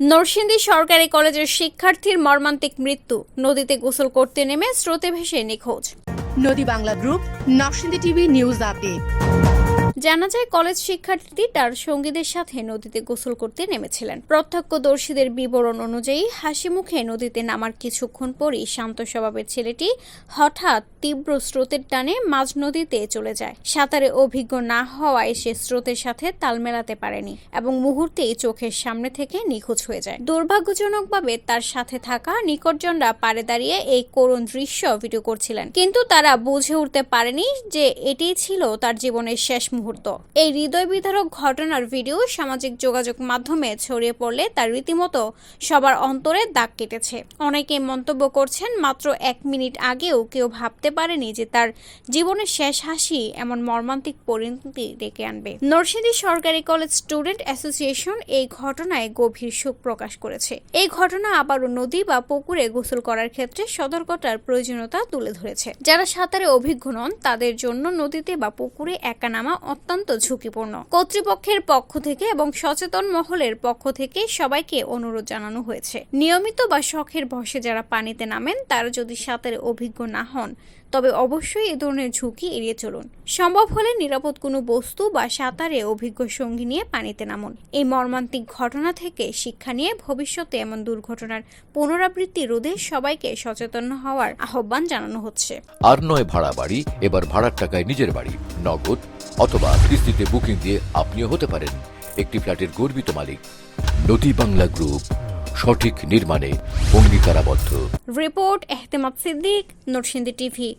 নরসিংদী সরকারি কলেজের শিক্ষার্থীর মর্মান্তিক মৃত্যু। নদীতে গোসল করতে নেমে স্রোতে ভেসে নিখোঁজ। Nodi Bangla group, Narsingdi TV news update. জানা যায়, কলেজ শিক্ষার্থী তার সঙ্গীদের সাথে নদীতে গোসল করতে নেমেছিলেন। প্রত্যক্ষদর্শীদের বিবরণ অনুযায়ী হাসি মুখে নদীতে নামার কিছুক্ষণ পরই শান্ত স্বভাবের ছেলেটি হঠাৎ তীব্র স্রোতের টানে মাঝ নদীতে চলে যায়। সাঁতারে অভিজ্ঞ না হওয়ায় সে স্রোতের সাথে তাল মেলাতে পারেনি এবং মুহূর্তেই চোখের সামনে থেকে নিখোঁজ হয়ে যায়। দুর্ভাগ্যজনকভাবে তার সাথে থাকা নিকটজনরা পারে দাঁড়িয়ে এই করুণ দৃশ্য ভিডিও করছিলেন। কিন্তু তারা বুঝে উঠতে পারেনি যে এটি ছিল তার জীবনের শেষ মুহূর্ত। এই হৃদয় বিদারক ঘটনার ভিডিও সামাজিক যোগাযোগ মাধ্যমে ছড়িয়ে পড়লে তার রীতিমতো সবার অন্তরে দাগ কেটেছে। অনেকে মন্তব্য করছেন, মাত্র এক মিনিট আগেও কেউ ভাবতে পারেনি যে তার জীবনের শেষ হাসি এমন মর্মান্তিক পরিণতি ডেকে আনবে। নরসিংদী সরকারি কলেজ স্টুডেন্ট অ্যাসোসিয়েশন এই ঘটনায় গভীর শোক প্রকাশ করেছে। এই ঘটনা আবারও নদী বা পুকুরে গোসল করার ক্ষেত্রে সতর্কতার প্রয়োজনীয়তা তুলে ধরেছে। যারা সাঁতারে অভিজ্ঞ নন, তাদের জন্য নদীতে বা পুকুরে একা নামা অত্যন্ত ঝুঁকিপূর্ণ। কর্তৃপক্ষের পক্ষ থেকে এবং সচেতন মহলের পক্ষ থেকে সবাইকে অনুরোধ জানানো হয়েছে। নিয়মিত বা শখের বসে যারা পানিতে নামেন, তারা যদি সাঁতারে অভিজ্ঞ না হন, তবে অবশ্যই এ ধরনের ঝুঁকি এড়িয়ে চলুন। সম্ভব হলে নিরাপদ কোনো বস্তু বা সাঁতারে অভিজ্ঞ সঙ্গী নিয়ে পানিতে নামুন। এই মর্মান্তিক ঘটনা থেকে শিক্ষা নিয়ে ভবিষ্যতে এমন দুর্ঘটনার পুনরাবৃত্তি রোধে সবাইকে সচেতন হওয়ার আহ্বান জানানো হচ্ছে। আর নয় ভাড়া বাড়ি এবার ভাড়ার টাকায় নিজের বাড়ি, নগদ অথবা কিস্তিতে বুকিং দিয়ে আপনিও হতে পারেন একটি ফ্ল্যাটের গর্বিত মালিক। নদী বাংলা গ্রুপ, সঠিক নির্মাণে অঙ্গীকারাবদ্ধ। Report Ehtemat Siddique, Narsingdi TV.